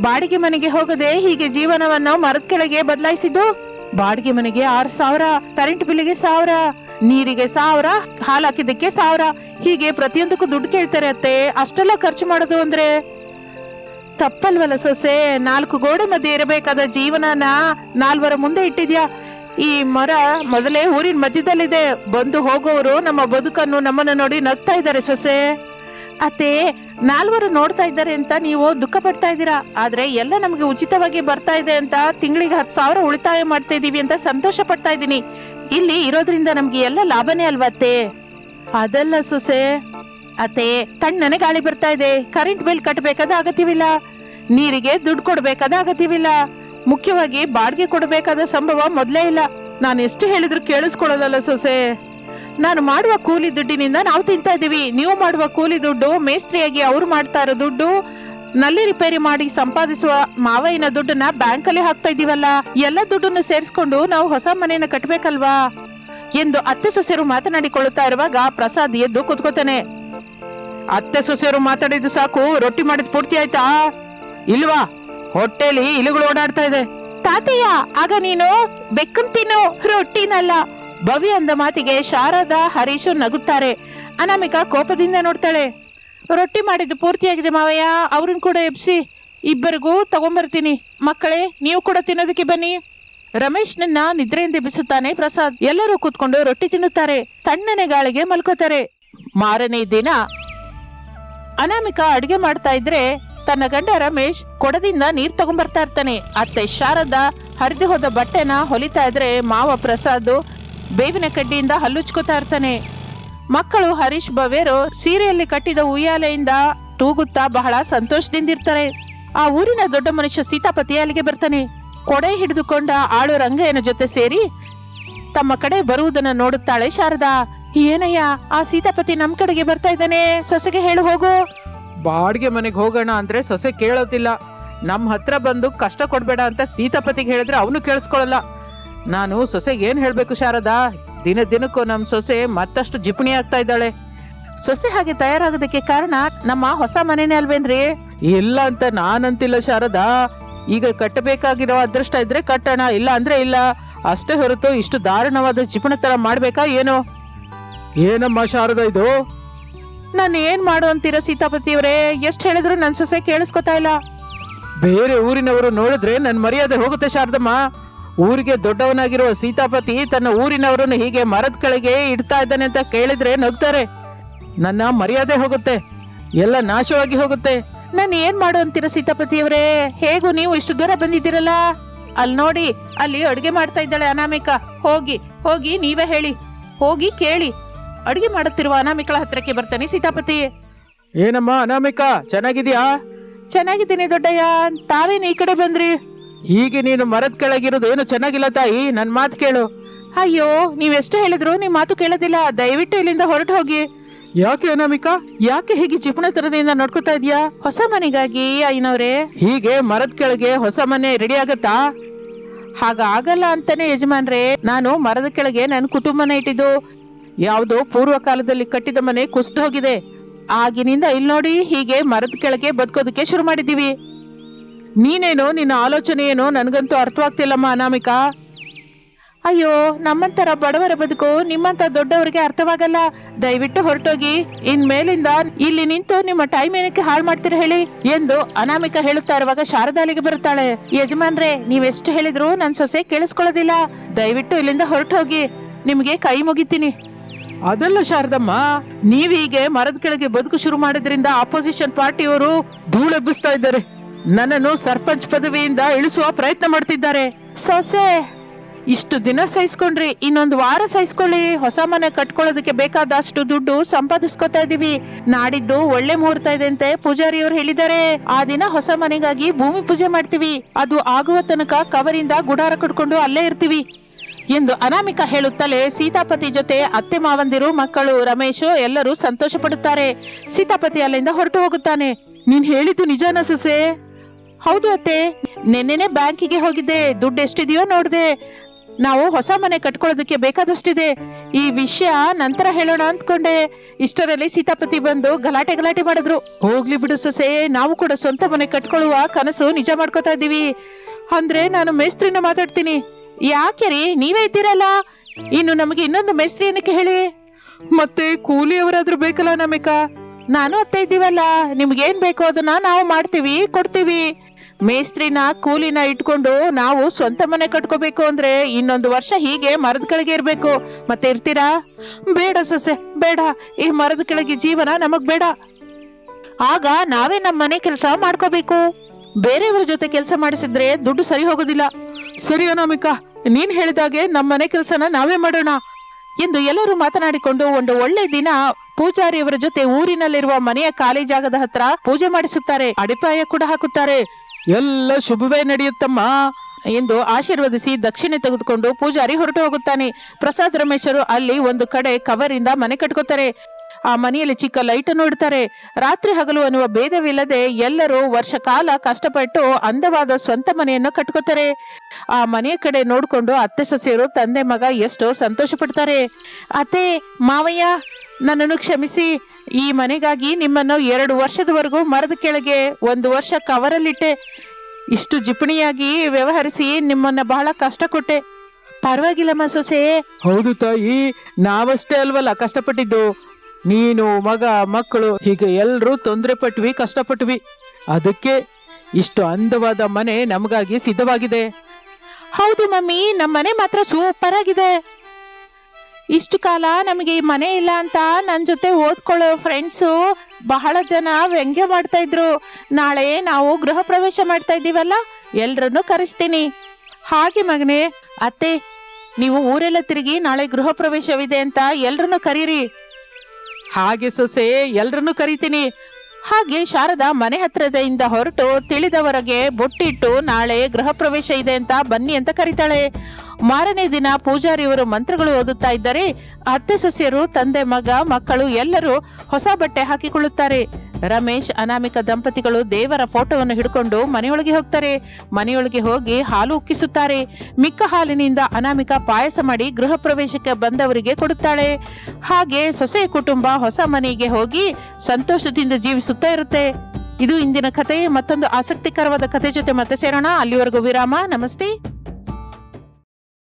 [SPEAKER 1] ಬಾಡಿಗೆ ಮನೆಗೆ ಹೋಗದೆ ಹೀಗೆ ಜೀವನವನ್ನ ಮರದ ಕೆಳಗೆ ಬದಲಾಯಿಸಿದ್ದು? ಬಾಡಿಗೆ ಮನೆಗೆ ಆರ್ ಸಾವಿರ ಕರೆಂಟ್ ಬಿಲ್ಗೆ ಸಾವಿರ, ನೀರಿಗೆ ಸಾವಿರ, ಹಾಲು ಹಾಕಿದ್ದಕ್ಕೆ ಸಾವಿರ. ಹೀಗೆ ಪ್ರತಿಯೊಂದಕ್ಕೂ ದುಡ್ಡು ಕೇಳ್ತಾರೆ ಅತ್ತೆ. ಅಷ್ಟೆಲ್ಲ ಖರ್ಚು ಮಾಡೋದು ಅಂದ್ರೆ? ತಪ್ಪಲ್ವಲ್ಲ ಸೊಸೆ. ನಾಲ್ಕು ಗೋಡೆ ಮಧ್ಯೆ ಇರಬೇಕಾದ ಜೀವನನ ನಾಲ್ವರ ಮುಂದೆ ಇಟ್ಟಿದ್ಯಾ? ಈ ಮರ ಮೊದಲೇ ಊರಿನ ಮಧ್ಯದಲ್ಲಿದೆ. ಬಂದು ಹೋಗೋರು ನಮ್ಮ ಬದುಕನ್ನು ನಮ್ಮನ್ನು ನೋಡಿ ನಗ್ತಾ ಇದ್ದಾರೆ ಸೊಸೆ. ಅತ್ತೆ, ನಾಲ್ವರು ನೋಡ್ತಾ ಇದ್ದಾರೆ ಅಂತ ನೀವು ದುಃಖ ಪಡ್ತಾ ಇದ್ದೀರಾ? ಆದ್ರೆ ಎಲ್ಲ ನಮಗೆ ಉಚಿತವಾಗಿ ಬರ್ತಾ ಇದೆ ಅಂತ ತಿಂಗಳಿಗೆ ಹತ್ತು ಸಾವಿರ ಉಳಿತಾಯ ಮಾಡ್ತಾ ಇದೀವಿ ಅಂತ ಸಂತೋಷ ಪಡ್ತಾ ಇದ್ದೀನಿ. ಇಲ್ಲಿ ಇರೋದ್ರಿಂದ ನಮ್ಗೆ ಎಲ್ಲ ಲಾಭನೇ ಅಲ್ವಾ ಅತ್ತೆ? ಅದಲ್ಲ ಸೊಸೆ. ಅತ್ತೆ, ತಣ್ಣನೆ ಗಾಳಿ ಬರ್ತಾ ಇದೆ. ಕರೆಂಟ್ ಬಿಲ್ ಕಟ್ಟಬೇಕಾದ ಅಗತ್ಯವಿಲ್ಲ. ನೀರಿಗೆ ದುಡ್ಡು ಕೊಡ್ಬೇಕಾದ ಅಗತ್ಯವಿಲ್ಲ. ಮುಖ್ಯವಾಗಿ ಬಾಡಿಗೆ ಕೊಡಬೇಕಾದ ಸಂಭವ ಮೊದಲೇ ಇಲ್ಲ. ನಾನು ಎಷ್ಟು ಹೇಳಿದ್ರು ಕೇಳಿಸ್ಕೊಳ್ಳೋದಲ್ಲ ಸೊಸೆ. ನಾನು ಮಾಡುವ ಕೂಲಿ ದುಡ್ಡಿನಿಂದ ನಾವು ತಿಂತಾ ಇದೀವಿ ನೀವು ಮಾಡುವ ಕೂಲಿ ದುಡ್ಡು, ಮೇಸ್ತ್ರಿಯಾಗಿ ಅವ್ರು ಮಾಡ್ತಾ ಇರೋ ದುಡ್ಡು, ನಲ್ಲಿ ರಿಪೇರಿ ಮಾಡಿ ಸಂಪಾದಿಸುವ ಮಾವಯ್ಯನ ದುಡ್ಡನ್ನ ಬ್ಯಾಂಕ್ ಅಲ್ಲಿ ಹಾಕ್ತಾ ಇದೀವಲ್ಲ ಎಲ್ಲ ದುಡ್ಡನ್ನು ಸೇರಿಸ್ಕೊಂಡು ನಾವು ಹೊಸ ಮನೆಯನ್ನ ಕಟ್ಬೇಕಲ್ವಾ? ಎಂದು ಅತ್ತೆ ಸೊಸೆಯರು ಮಾತನಾಡಿಕೊಳ್ಳುತ್ತಾ ಇರುವಾಗ ಪ್ರಸಾದ್ ಎದ್ದು ಕುತ್ಕೋತಾನೆ. ಅತ್ತೆ ಸೊಸೆಯರು ಮಾತಾಡಿದ್ದು ಸಾಕು, ರೊಟ್ಟಿ ಮಾಡಿದ್ ಪೂರ್ತಿ ಆಯ್ತಾ? ಇಲ್ವಾ? ಹೊಟ್ಟೆಲಿ ಇಲುಗಳು ಓಡಾಡ್ತಾ ಇದೆ. ತಾತಯ್ಯ ಆಗ ನೀನು ಬೆಕ್ಕನ್ ತಿನ್ನು, ರೊಟ್ಟಿನಲ್ಲ. ಭವಿ ಅಂದ ಮಾತಿಗೆ ಶಾರದಾ ಹರೀಶು ನಗುತ್ತಾರೆ. ಅನಾಮಿಕಾ ಕೋಪದಿಂದ ನೋಡ್ತಾಳೆ. ರೊಟ್ಟಿ ಮಾಡಿದ್ದು ಪೂರ್ತಿಯಾಗಿದೆ ಮಾವಯ್ಯ, ಅವ್ರನ್ನ ಕೂಡ ಎಬ್ಸಿ. ಇಬ್ಬರಿಗೂ ತಗೊಂಬರ್ತೀನಿ. ಮಕ್ಕಳೇ, ನೀವು ಕೂಡ ತಿನ್ನೋದಕ್ಕೆ ಬನ್ನಿ. ರಮೇಶ್ನನ್ನ ನಿದ್ರೆಯಿಂದ ಎಬ್ಬಿಸುತ್ತಾನೆ, ಪ್ರಸಾದ್. ಎಲ್ಲರೂ ಕೂತ್ಕೊಂಡು ರೊಟ್ಟಿ ತಿನ್ನುತ್ತಾರೆ. ತಣ್ಣನೆ ಗಾಳಿಗೆ ಮಲ್ಕೋತಾರೆ. ಮಾರನೇ ದಿನ ಅನಾಮಿಕಾ ಅಡುಗೆ ಮಾಡ್ತಾ ಇದ್ರೆ ತನ್ನ ಗಂಡ ರಮೇಶ್ ಕೊಡದಿಂದ ನೀರ್ ತಗೊಂಡ್ಬರ್ತಾ ಇರ್ತಾನೆ. ಅತ್ತೆ ಶಾರದಾ ಹರಿದು ಹೋದ ಬಟ್ಟೆನ ಹೊಲಿತಾ ಇದ್ರೆ ಮಾವ ಪ್ರಸಾದ್ ಬೇವಿನ ಕಡ್ಡಿಯಿಂದ ಹಲ್ಲುಚ್ಕೋತಾ ಇರ್ತಾನೆ. ಮಕ್ಕಳು ಹರೀಶ್ ಬವೇರು ಸೀರೆಯಲ್ಲಿ ಕಟ್ಟಿದ ಉಯ್ಯಾಲೆಯಿಂದ ತೂಗುತ್ತಾ ಬಹಳ ಸಂತೋಷದಿಂದಿರ್ತಾರೆ ಆ ಊರಿನ ದೊಡ್ಡ ಮನುಷ್ಯ ಸೀತಾಪತಿ ಅಲ್ಲಿಗೆ ಬರ್ತಾನೆ. ಕೊಡೆ ಹಿಡಿದುಕೊಂಡ ಆಳು ರಂಗಯ್ಯನ ಜೊತೆ ಸೇರಿ ತಮ್ಮ ಕಡೆ ಬರುವುದನ್ನ ನೋಡುತ್ತಾಳೆ ಶಾರದಾ. ಏನಯ್ಯ, ಆ ಸೀತಾಪತಿ ನಮ್ ಕಡೆಗೆ ಬರ್ತಾ ಇದ್ದಾನೆ. ಸೊಸೆಗೆ ಹೇಳು ಹೋಗು.
[SPEAKER 2] ಬಾಡಿಗೆ ಮನೆಗೆ ಹೋಗೋಣ ಅಂದ್ರೆ ಸೊಸೆ ಕೇಳೋದಿಲ್ಲ. ನಮ್ಮ ಹತ್ರ ಬಂದು ಕಷ್ಟ ಕೊಡ್ಬೇಡ ಅಂತ ಸೀತಾಪತಿಗೆ ಹೇಳಿದ್ರೆ ಅವನು ಕೇಳಿಸ್ಕೊಳಲ್ಲ. ನಾನು ಸೊಸೆಗೆ ಏನು ಹೇಳಬೇಕು ಶಾರದಾ? ದಿನ ದಿನಕ್ಕೂ ನಮ್ಮ ಸೊಸೆ ಮತ್ತಷ್ಟು ಜಿಪಣಿ ಆಗ್ತಾ ಇದ್ದಾಳೆ.
[SPEAKER 1] ಸೊಸೆ ಹಾಗೆ ತಯಾರಾಗೋದಕ್ಕೆ ಕಾರಣ ನಮ್ಮ ಹೊಸ ಮನೆನೇ ಅಲ್ವೇನ್ರಿ?
[SPEAKER 2] ಇಲ್ಲ ಅಂತ ನಾನಂತಿಲ್ಲ ಶಾರದಾ. ಈಗ ಕಟ್ಟಬೇಕಾಗಿರೋ ಅದೃಷ್ಟ ಇದ್ರೆ ಕಟ್ಟೋಣ, ಇಲ್ಲ ಅಂದ್ರೆ ಇಲ್ಲ. ಅಷ್ಟೇ ಹೊರತು ಇಷ್ಟು ದಾರುಣವಾದ ಜಿಪಣ ತರ ಮಾಡ್ಬೇಕಾ ಏನು? ಏನಮ್ಮ ಶಾರದಾ ಇದು?
[SPEAKER 1] ನಾನು ಏನ್ ಮಾಡು ಅಂತೀರ ಸೀತಾಪತಿಯವರೇ? ಎಷ್ಟು ಹೇಳಿದ್ರು ನನ್ನ ಸೊಸೆ ಕೇಳಿಸ್ಕೊತಾ ಇಲ್ಲ.
[SPEAKER 2] ಬೇರೆ ಊರಿನವರು ನೋಡಿದ್ರೆ ನನ್ನ ಮರ್ಯಾದೆ ಹೋಗುತ್ತೆ ಶಾರದಮ್ಮ. ಊರಿಗೆ ದೊಡ್ಡವನಾಗಿರುವ ಸೀತಾಪತಿ ತನ್ನ ಊರಿನವರನ್ನು ಹೀಗೆ ಮರದ ಕೆಳಗೆ ಇಡ್ತಾ ಇದ್ದಾನೆ ಅಂತ ಕೇಳಿದ್ರೆ ನಗ್ತಾರೆ. ನನ್ನ ಮರ್ಯಾದೆ ಹೋಗುತ್ತೆ. ಎಲ್ಲ ನಾಶವಾಗಿ ಹೋಗುತ್ತೆ.
[SPEAKER 1] ನಾನು ಏನ್ ಮಾಡು ಅಂತೀರ ಸೀತಾಪತಿಯವರೇ? ಹೇಗೂ ನೀವು ಇಷ್ಟು ದೂರ ಬಂದಿದ್ದೀರಲ್ಲ? ಅಲ್ಲಿ ನೋಡಿ, ಅಲ್ಲಿ ಅಡುಗೆ ಮಾಡ್ತಾ ಇದ್ದಾಳೆ ಅನಾಮಿಕ. ಹೋಗಿ ಹೋಗಿ ನೀವೇ ಹೇಳಿ. ಹೋಗಿ ಕೇಳಿ. ಅಡುಗೆ ಮಾಡುತ್ತಿರುವ ಅನಾಮಿಕಳ ಹತ್ರಕ್ಕೆ ಬರ್ತಾನೆ ಸೀತಾಪತಿ.
[SPEAKER 2] ಏನಮ್ಮ ಅನಾಮಿಕಾ ಚೆನ್ನಾಗಿದ್ಯಾ?
[SPEAKER 1] ಚೆನ್ನಾಗಿದ್ದೀನಿ ದೊಡ್ಡಯ್ಯ ತಾವೇನು ಈ ಕಡೆ ಬಂದ್ರಿ.
[SPEAKER 2] ಹೀಗೆ ನೀನು ಮರದ ಕೆಳಗಿರೋದು ಏನು ಚೆನ್ನಾಗಿಲ್ಲ ತಾಯಿ ನನ್ನ ಮಾತು ಕೇಳು.
[SPEAKER 1] ಅಯ್ಯೋ ನೀವೆಷ್ಟು ಹೇಳಿದ್ರು ನಿಮ್ಮ ಮಾತು ಕೇಳೋದಿಲ್ಲ ದಯವಿಟ್ಟು ಇಲ್ಲಿಂದ ಹೊರಟು ಹೋಗಿ.
[SPEAKER 2] ಯಾಕೆ ಅನಾಮಿಕಾ?
[SPEAKER 1] ಯಾಕೆ ಹೀಗೆ ಜಿಪುಣತನದಿಂದ ನೋಡ್ಕೊತಾ ಇದೀಯಾ ಹೊಸ ಮನೆಗಾಗಿ ಅಯ್ಯನವ್ರೆ
[SPEAKER 2] ಹೀಗೆ ಮರದ ಕೆಳಗೆ ಹೊಸ ಮನೆ ರೆಡಿ ಆಗತ್ತಾ?
[SPEAKER 1] ಹಾಗಾಗಲ್ಲ ಅಂತಾನೆ ಯಜಮಾನ್ರೆ ನಾನು ಮರದ ಕೆಳಗೆ ನನ್ನ ಕುಟುಂಬನ ಇಟ್ಟಿದ್ದು ಯಾವುದೋ ಪೂರ್ವ ಕಾಲದಲ್ಲಿ ಕಟ್ಟಿದ ಮನೆ ಕುಸಿದು ಹೋಗಿದೆ ಆಗಿನಿಂದ ಇಲ್ಲಿ ನೋಡಿ ಹೀಗೆ ಮರದ ಕೆಳಗೆ ಬದುಕೋದಕ್ಕೆ ಶುರು ಮಾಡಿದ್ದೀವಿ.
[SPEAKER 2] ನೀನೇನೋ ನಿನ್ನ ಆಲೋಚನೆ ಏನೋ ನನಗಂತೂ ಅರ್ಥವಾಗ್ತಿಲ್ಲಮ್ಮ ಅನಾಮಿಕಾ.
[SPEAKER 1] ಅಯ್ಯೋ ನಮ್ಮಂತರ ಬಡವರ ಬದುಕು ನಿಮ್ಮಂತ ದೊಡ್ಡವರಿಗೆ ಅರ್ಥವಾಗಲ್ಲ. ದಯವಿಟ್ಟು ಹೊರಟೋಗಿ ಇನ್ ಮೇಲಿಂದ ಇಲ್ಲಿ ನಿಂತು ನಿಮ್ಮ ಟೈಮ್ ಏನಕ್ಕೆ ಹಾಳು ಮಾಡ್ತೀರ ಹೇಳಿ ಎಂದು ಅನಾಮಿಕ ಹೇಳುತ್ತಾ ಇರುವಾಗ ಶಾರದಾಲಿಗೆ ಬರುತ್ತಾಳೆ. ಯಜಮಾನ್ರೆ, ನೀವೆಷ್ಟು ಹೇಳಿದ್ರು ನನ್ನ ಸೊಸೆ ಕೇಳಿಸ್ಕೊಳ್ಳೋದಿಲ್ಲ. ದಯವಿಟ್ಟು ಇಲ್ಲಿಂದ ಹೊರಟೋಗಿ, ನಿಮಗೆ ಕೈ ಮುಗಿತೀನಿ.
[SPEAKER 2] ಅದಲ್ಲ ಶಾರದಮ್ಮ ನೀವೀಗೆ ಮರದ ಕೆಳಗೆ ಬದುಕು ಶುರು ಮಾಡಿದ್ರಿಂದ ಆಪೋಸಿಷನ್ ಪಾರ್ಟಿಯವರು ಧೂಳೆಬ್ಬಿಸ್ತಾ ಇದ್ದಾರೆ. ನನ್ನನ್ನು ಸರ್ಪಂಚ್ ಪದವಿಯಿಂದ ಇಳಿಸುವ ಪ್ರಯತ್ನ ಮಾಡ್ತಿದ್ದಾರೆ.
[SPEAKER 1] ಸೊಸೆ,
[SPEAKER 2] ಇಷ್ಟು ದಿನ ಸಹಿಸ್ಕೊಂಡ್ರಿ,
[SPEAKER 1] ಇನ್ನೊಂದು ವಾರ ಸಹಿಸ್ಕೊಳ್ಳಿ. ಹೊಸ ಮನೆ ಕಟ್ಕೊಳ್ಳೋದಕ್ಕೆ ಬೇಕಾದಷ್ಟು ದುಡ್ಡು ಸಂಪಾದಿಸ್ಕೊತಾ ಇದೀವಿ. ನಾಡಿದ್ದು ಒಳ್ಳೆ ಮುಹೂರ್ತ ಇದೆ ಅಂತೆ ಪೂಜಾರಿಯವರು ಹೇಳಿದ್ದಾರೆ. ಆ ದಿನ ಹೊಸ ಮನೆಗಾಗಿ ಭೂಮಿ ಪೂಜೆ ಮಾಡ್ತೀವಿ. ಅದು ಆಗುವ ತನಕ ಕವರಿಂದ ಗುಡಾರ ಕಟ್ಕೊಂಡು ಅಲ್ಲೇ ಇರ್ತೀವಿ. ಎಂದು ಅನಾಮಿಕ ಹೇಳುತ್ತಲೇ ಸೀತಾಪತಿ ಜೊತೆ ಅತ್ತೆ ಮಾವಂದಿರು, ಮಕ್ಕಳು, ರಮೇಶ್ ಎಲ್ಲರೂ ಸಂತೋಷ ಪಡುತ್ತಾರೆ ಸೀತಾಪತಿ ಅಲ್ಲಿಂದ ಹೊರಟು ಹೋಗುತ್ತಾನೆ.
[SPEAKER 2] ನೀನ್ ಹೇಳಿದ್ದು ನಿಜಾನ ಸೊಸೆ?
[SPEAKER 1] ಹೌದು ಅತ್ತೆ. ನಿನ್ನೆನೆ ಬ್ಯಾಂಕಿಗೆ ಹೋಗಿದ್ದೆ. ದುಡ್ಡು ಎಷ್ಟಿದೆಯೋ ನೋಡಿದೆ. ನಾವು ಹೊಸ ಮನೆ ಕಟ್ಕೊಳ್ಳೋದಕ್ಕೆ ಬೇಕಾದಷ್ಟಿದೆ. ಈ ವಿಷಯ ನಂತರ ಹೇಳೋಣ ಅಂದ್ಕೊಂಡೆ. ಇಷ್ಟರಲ್ಲಿ ಸೀತಾಪತಿ ಬಂದು ಗಲಾಟೆ ಗಲಾಟೆ ಮಾಡಿದ್ರು. ಹೋಗ್ಲಿ ಬಿಡು ಸೊಸೆ. ನಾವು ಕೂಡ ಸ್ವಂತ ಮನೆ ಕಟ್ಕೊಳ್ಳುವ ಕನಸು ನಿಜ ಮಾಡ್ಕೋತಾ ಇದ್ದೀವಿ. ಅಂದ್ರೆ ನಾನು ಮೇಸ್ತ್ರಿನ ಮಾತಾಡ್ತೀನಿ. ಯಾಕೆ ರೀ? ನೀವೇ ಇದ್ದೀರಲ್ಲ? ಇನ್ನು ನಮಗೆ ಇನ್ನೊಂದು ಮೇಸ್ತ್ರಿ ಏನಕ್ಕೆ ಹೇಳಿ?
[SPEAKER 2] ಮತ್ತೆ ಕೂಲಿಯವರಾದ್ರೂ ಬೇಕಲ್ಲ ನಮಿಕ?
[SPEAKER 1] ನಾನು ಅತ್ತೆ ಇದ್ದೀವಲ್ಲ ನಿಮ್ಗೇನ್ ಬೇಕೋ ಅದನ್ನ ನಾವು ಮಾಡ್ತೀವಿ ಕೊಡ್ತೀವಿ. ಮೇಸ್ತ್ರಿನ ಕೂಲಿನ ಇಟ್ಕೊಂಡು ನಾವು ಸ್ವಂತ ಮನೆ ಕಟ್ಕೋಬೇಕು ಅಂದ್ರೆ ಇನ್ನೊಂದು ವರ್ಷ ಹೀಗೆ ಮರದ ಕೆಳಗೆ ಇರ್ಬೇಕು. ಮತ್ತೆ ಇರ್ತೀರಾ? ಬೇಡ ಸೊಸೆ ಬೇಡ. ಈ ಮರದ ಕೆಳಗೆ ಜೀವನ ನಮಗ್ ಬೇಡ. ಆಗ ನಾವೇ ನಮ್ಮ ಮನೆ ಕೆಲಸ ಮಾಡ್ಕೋಬೇಕು. ಬೇರೆಯವ್ರ ಜೊತೆ ಕೆಲಸ ಮಾಡಿಸಿದ್ರೆ ದುಡ್ಡು ಸರಿ ಹೋಗೋದಿಲ್ಲ.
[SPEAKER 2] ಸರಿ ಅನಾಮಿಕಾ ನೀನ್ ಹೇಳಿದಾಗೆ ನಮ್ಮ ಮನೆ ಕೆಲ್ಸನ ನಾವೇ ಮಾಡೋಣ
[SPEAKER 1] ಎಂದು ಎಲ್ಲರೂ ಮಾತನಾಡಿಕೊಂಡು ಒಂದು ಒಳ್ಳೆ ದಿನ ಪೂಜಾರಿಯವರ ಜೊತೆ ಊರಿನಲ್ಲಿರುವ ಮನೆಯ ಖಾಲಿ ಜಾಗದ ಹತ್ರ ಪೂಜೆ ಮಾಡಿಸುತ್ತಾರೆ. ಅಡಿಪಾಯ ಕೂಡ ಹಾಕುತ್ತಾರೆ.
[SPEAKER 2] ಎಲ್ಲ ಶುಭವೇ ನಡೆಯುತ್ತಮ್ಮ
[SPEAKER 1] ಎಂದು ಆಶೀರ್ವದಿಸಿ ದಕ್ಷಿಣೆ ತೆಗೆದುಕೊಂಡು ಪೂಜಾರಿ ಹೊರಟು ಹೋಗುತ್ತಾನೆ. ಪ್ರಸಾದ್ ರಮೇಶರು ಅಲ್ಲಿ ಒಂದು ಕಡೆ ಕವರಿಂದ ಮನೆ ಕಟ್ಕೋತಾರೆ. ಆ ಮನೆಯಲ್ಲಿ ಚಿಕ್ಕ ಲೈಟನ್ನು ಇಡ್ತಾರೆ. ರಾತ್ರಿ ಹಗಲು ಅನ್ನುವ ಭೇದವಿಲ್ಲದೆ ಎಲ್ಲರೂ ವರ್ಷ ಕಾಲ ಕಷ್ಟಪಟ್ಟು ಅಂದವಾದ ಸ್ವಂತ ಮನೆಯನ್ನು ಕಟ್ಕೋತಾರೆ. ಆ ಮನೆಯ ಕಡೆ ನೋಡ್ಕೊಂಡು ಅತ್ತೆ, ಸೊಸೆಯರು, ತಂದೆ, ಮಗ ಎಷ್ಟೋ ಸಂತೋಷ ಪಡ್ತಾರೆ. ಅತ್ತೆ, ಮಾವಯ್ಯ, ನನ್ನನ್ನು ಕ್ಷಮಿಸಿ. ಈ ಮನೆಗಾಗಿ ನಿಮ್ಮನ್ನು ಎರಡು ವರ್ಷದವರೆಗೂ ಮರದ ಕೆಳಗೆ ಒಂದು ವರ್ಷ ಕವರಲ್ಲಿಟ್ಟೆ. ಇಷ್ಟು ಜಿಪಣಿಯಾಗಿ ವ್ಯವಹರಿಸಿ ನಿಮ್ಮನ್ನ ಬಹಳ ಕಷ್ಟ ಕೊಟ್ಟೆ. ಪರವಾಗಿಲ್ಲಮ್ಮ ಸೊಸೆ.
[SPEAKER 2] ಹೌದು ತಾಯಿ, ನಾವಷ್ಟೇ ಅಲ್ವಲ್ಲ ಕಷ್ಟಪಟ್ಟಿದ್ದು. ನೀನು ಮಗ, ಮಕ್ಕಳು, ಹೀಗೆ ಎಲ್ಲರೂ ತೊಂದರೆ ಪಟ್ವಿ ಕಷ್ಟಪಟ್ವಿ. ಅದಕ್ಕೆ ಇಷ್ಟು ಅಂದವಾದ ಮನೆ ನಮಗಾಗಿ ಸಿದ್ಧವಾಗಿದೆ.
[SPEAKER 1] ಹೌದು ಮಮ್ಮಿ, ನಮ್ಮ ಮನೆ ಮಾತ್ರ ಸೂಪರ್ ಆಗಿದೆ. ಇಷ್ಟು ಕಾಲ ನಮಗೆ ಈ ಮನೆ ಇಲ್ಲ ಅಂತ ನನ್ನ ಜೊತೆ ಓದ್ಕೊಳ್ಳೋ ಫ್ರೆಂಡ್ಸು ಬಹಳ ಜನ ವ್ಯಂಗ್ಯ ಮಾಡ್ತಾ ಇದ್ರು. ನಾಳೆ ನಾವು ಗೃಹ ಪ್ರವೇಶ ಮಾಡ್ತಾ ಇದ್ದೀವಲ್ಲ, ಎಲ್ರನ್ನೂ ಕರೆಸ್ತೀನಿ. ಹಾಗೆ ಮಗನೇ, ಅತ್ತೆ, ನೀವು ಊರೆಲ್ಲ ತಿರುಗಿ ನಾಳೆ ಗೃಹ ಪ್ರವೇಶವಿದೆ ಅಂತ ಎಲ್ರನ್ನೂ ಕರೀರಿ.
[SPEAKER 2] ಹಾಗೆ ಸೊಸೆ, ಎಲ್ರನ್ನೂ ಕರಿತೀನಿ.
[SPEAKER 1] ಹಾಗೆ ಶಾರದಾ ಮನೆ ಹತ್ರದಿಂದ ಹೊರಟು ತಿಳಿದವರೆಗೆ ಬೊಟ್ಟಿಟ್ಟು ನಾಳೆ ಗೃಹ ಪ್ರವೇಶ ಇದೆ ಅಂತ ಬನ್ನಿ ಅಂತ ಕರಿತಾಳೆ. ಮಾರನೇ ದಿನ ಪೂಜಾರಿಯವರು ಮಂತ್ರಗಳು ಓದುತ್ತಾ ಇದ್ದರೆ ಅತ್ತೆ ಸೊಸೆಯರು, ತಂದೆ ಮಗ, ಮಕ್ಕಳು ಎಲ್ಲರೂ ಹೊಸ ಬಟ್ಟೆ ಹಾಕಿಕೊಳ್ಳುತ್ತಾರೆ. ರಮೇಶ್ ಅನಾಮಿಕ ದಂಪತಿಗಳು ದೇವರ ಫೋಟೋವನ್ನು ಹಿಡ್ಕೊಂಡು ಮನೆಯೊಳಗೆ ಹೋಗ್ತಾರೆ. ಮನೆಯೊಳಗೆ ಹೋಗಿ ಹಾಲು ಉಕ್ಕಿಸುತ್ತಾರೆ. ಮಿಕ್ಕ ಹಾಲಿನಿಂದ ಅನಾಮಿಕ ಪಾಯಸ ಮಾಡಿ ಗೃಹ ಪ್ರವೇಶಕ್ಕೆ ಬಂದವರಿಗೆ ಕೊಡುತ್ತಾಳೆ. ಹಾಗೆ ಸೊಸೆ ಕುಟುಂಬ ಹೊಸ ಮನೆಗೆ ಹೋಗಿ ಸಂತೋಷದಿಂದ ಜೀವಿಸುತ್ತಾ ಇರುತ್ತೆ. ಇದು ಇಂದಿನ ಕತೆ ಮತ್ತೊಂದು ಆಸಕ್ತಿಕರವಾದ ಕತೆ ಜೊತೆ ಮತ್ತೆ ಸೇರೋಣ. ಅಲ್ಲಿವರೆಗೂ ವಿರಾಮ. ನಮಸ್ತೆ.